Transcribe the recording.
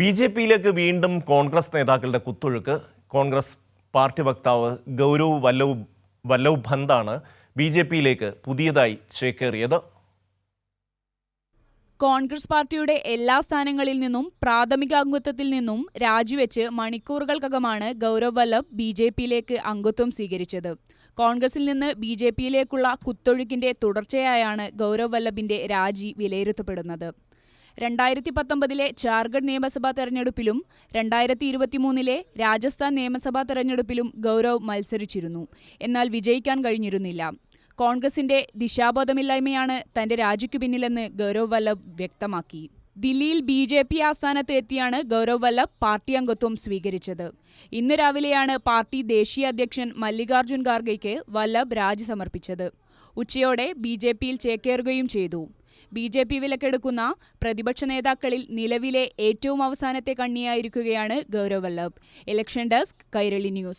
B J പിയിലേക്ക് വീണ്ടും കോൺഗ്രസ് നേതാക്കളുടെ കുത്തൊഴുക്ക്. കോൺഗ്രസ് പാർട്ടി വക്താവ് ഗൗരവ് വല്ലവ് വല്ലവ് ഭന്താണ് ബി ജെ പിയിലേക്ക് പുതിയതായി ചേക്കേറിയത്. കോൺഗ്രസ് പാർട്ടിയുടെ എല്ലാ സ്ഥാനങ്ങളിൽ നിന്നും പ്രാഥമിക അംഗത്വത്തിൽ നിന്നും രാജിവെച്ച് മണിക്കൂറുകൾക്കകമാണ് ഗൗരവ് വല്ലഭ് ബി ജെ പിയിലേക്ക് അംഗത്വം സ്വീകരിച്ചത്. കോൺഗ്രസിൽ നിന്ന് ബി ജെ പിയിലേക്കുള്ള കുത്തൊഴുക്കിന്റെ തുടർച്ചയായാണ് ഗൗരവ് വല്ലഭിന്റെ രാജി വിലയിരുത്തപ്പെടുന്നത്. രണ്ടായിരത്തി പത്തൊമ്പതിലെ ജാർഖണ്ഡ് നിയമസഭാ തെരഞ്ഞെടുപ്പിലും രണ്ടായിരത്തി ഇരുപത്തിമൂന്നിലെ രാജസ്ഥാൻ നിയമസഭാ തെരഞ്ഞെടുപ്പിലും ഗൗരവ് മത്സരിച്ചിരുന്നു. എന്നാൽ വിജയിക്കാൻ കഴിഞ്ഞിരുന്നില്ല. കോൺഗ്രസിന്റെ ദിശാബോധമില്ലായ്മയാണ് തന്റെ രാജിക്കു പിന്നിലെന്ന് ഗൗരവ് വല്ലഭ് വ്യക്തമാക്കി. ദില്ലിയിൽ ബി ജെ പി ആസ്ഥാനത്ത് എത്തിയാണ് ഗൗരവ് വല്ലഭ് പാർട്ടി അംഗത്വം സ്വീകരിച്ചത്. ഇന്ന് രാവിലെയാണ് പാർട്ടി ദേശീയ അധ്യക്ഷൻ മല്ലികാർജുൻ ഖാർഗെയ്ക്ക് വല്ലഭ് രാജി സമർപ്പിച്ചത്. ഉച്ചയോടെ ബി ജെ പിയിൽ ചേക്കേറുകയും ചെയ്തു. ബി ജെ പി വിലക്കെടുക്കുന്ന പ്രതിപക്ഷ നേതാക്കളിൽ നിലവിലെ ഏറ്റവും അവസാനത്തെ കണ്ണിയായിരിക്കുകയാണ് Gaurav Vallabh. Election desk Kairali news